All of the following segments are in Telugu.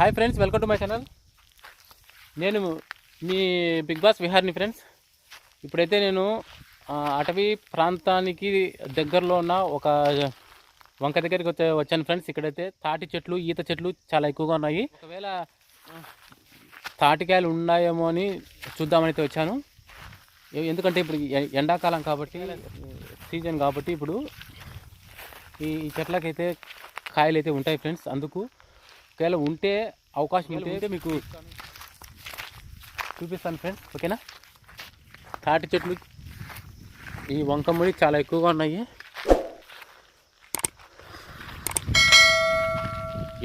Hi friends welcome to my channel. నేను మీ బిగ్ బాస్ విహార్ని ఫ్రెండ్స్. ఇప్పుడైతే నేను అటవీ ప్రాంతానికి దగ్గరలో ఉన్న ఒక వంక దగ్గరికి వచ్చే వచ్చాను ఫ్రెండ్స్. ఇక్కడైతే తాటి చెట్లు ఈత చెట్లు చాలా ఎక్కువగా ఉన్నాయి. ఒకవేళ తాటికాయలు ఉన్నాయేమో అని చూద్దామని వచ్చాను. ఎందుకంటే ఇప్పుడు ఎండాకాలం కాబట్టి సీజన్ కాబట్టి ఇప్పుడు ఈ ఈ చెట్లకైతే కాయలు అయితే ఉంటాయి ఫ్రెండ్స్. అందుకు ఒకవేళ ఉంటే అవకాశం ఉంటే మీకు చూపిస్తాను ఫ్రెండ్స్ ఓకేనా? తాటి చెట్లు ఈ వంకమ్మడి చాలా ఎక్కువగా ఉన్నాయి.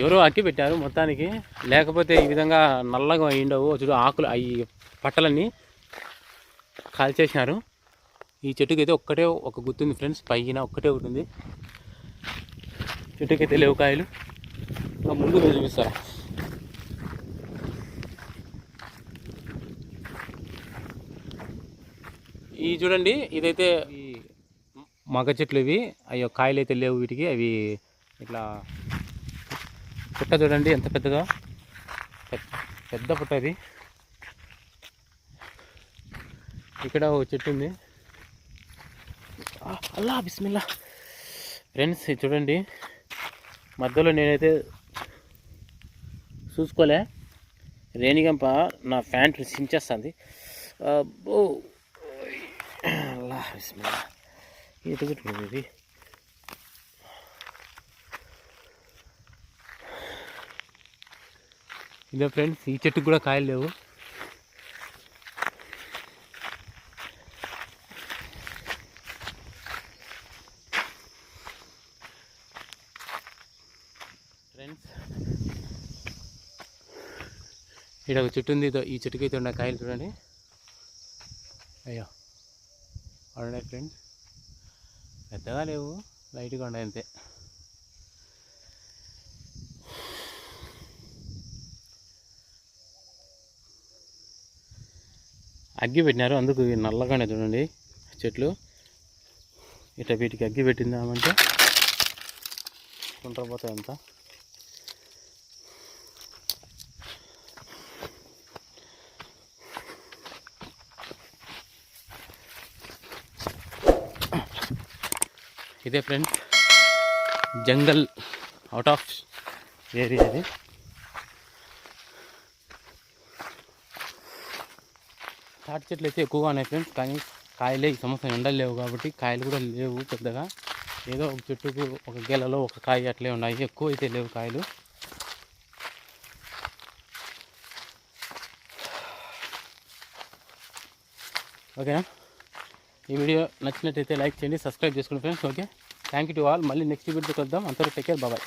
ఎవరో అక్కి పెట్టారు మొత్తానికి. లేకపోతే ఈ విధంగా నల్లగా అయ్యిండవు. చూడు ఆకులు అవి పట్టలన్నీ కాల్చేసినారు. ఈ చెట్టుకి అయితే ఒక్కటే ఒక గుర్తుంది ఫ్రెండ్స్ పైన ఒక్కటే ఒకటి ఉంది. చెట్టుకైతే లేవు కాయలు. ముందు పోయి చూపిస్తా ఈ చూడండి ఇదైతే మగ చెట్లు ఇవి. అయ్యో కాయలు అయితే లేవు వీటికి. అవి ఇట్లా పుట్ట చూడండి ఎంత పెద్దగా పెద్ద పుట్ట ఇది. ఇక్కడ ఒక చెట్టు ఉంది. అల్లా బిస్మిల్లా. ఫ్రెండ్స్ చూడండి. మధ్యలో నేనైతే చూసుకోలే. రేణిగంప నా ప్యాంట్ సించేస్తుంది చెట్టు ఇది. ఇదే ఫ్రెండ్స్ ఈ చెట్టుకు కూడా కాయలు లేవు. ఫ్రెండ్స్ ఇక్కడ ఒక చెట్టు ఉంది ఈ చెట్టుకి అయితే ఉన్న కాయలు చూడండి. అయ్యో అవునండి ఫ్రెండ్స్ పెద్దగా లేవు లైట్గా ఉన్నాయి అంతే. అగ్గి పెట్టినారు అందుకు నల్లగానే చూడండి చెట్లు. ఇట్లా వీటికి అగ్గి పెట్టిందామంటే కుంట్రపోతాయి అంతా. ఇదే friends jungle out of area ఇది. తాటి చెట్లు అయితే ఎక్కువగా ఉన్నాయి ఫ్రెండ్స్ కానీ కాయలే ఈ సంవత్సరం ఎండలు లేవు కాబట్టి కాయలు కూడా లేవు పెద్దగా. ఏదో ఒక చెట్టుకు ఒక గెలలో ఒక కాయ అట్లే ఉన్నాయి ఎక్కువ అయితే లేవు కాయలు. ఓకేనా? ఈ వీడియో నచ్చినట్టయితే లైక్ చేయండి సబ్స్క్రైబ్ చేసుకోండి friends okay? Thank you to all మళ్ళీ నెక్స్ట్ వీడియోకి వద్దాం అంతవరకు టేక్ కేర్ బాబాయ్